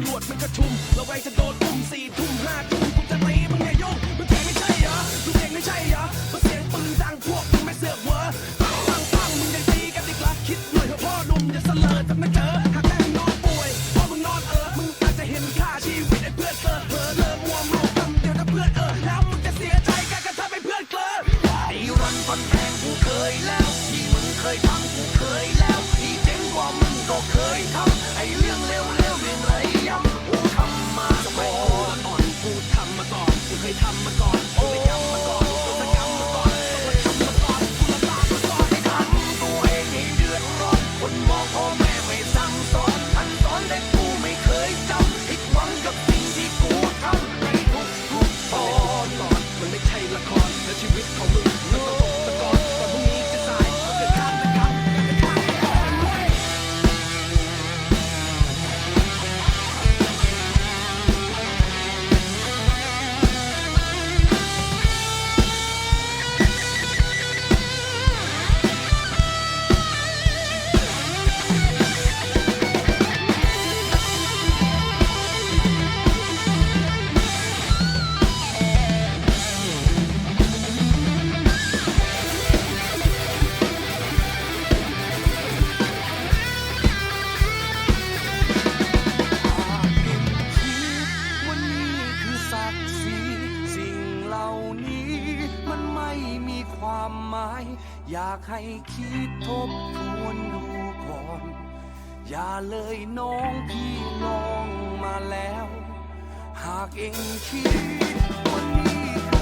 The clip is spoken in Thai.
ำรวจมันกระชุมระไวงจะโดนทุ่มสี่ทุ่มห้าทุ่มกูจะตีมึงไงยุ่งมึงเก่งไม่ใช่เหรอมึงเก่งไม่ใช่เหรอมาเสียงปืนดังพวกมึงไม่เสือกเหวอปังปังปังมึงยังตีกันอีกเหรอคิดหน่อยเถอะพ่อหนุ่มอย่าเสลอทำไม่เจอหากแม่งนอนป่วยพ่อมึงนอนเออมึงอาจจะเห็นค่าชีวิตไอ้เพื่อนเออเผลอเลอมัวเมาทำเดียวถ้าเพื่อนเออแล้วมึงจะเสียใจกันกันทำาไมเพื่อนเกลอไอ้รันฟันแทงกูเคยแล้ว ความหมาย อยากให้คิดทบทวนดูก่อน อย่าเลยน้องพี่ลองมาแล้ว หากเองคิดว่านี่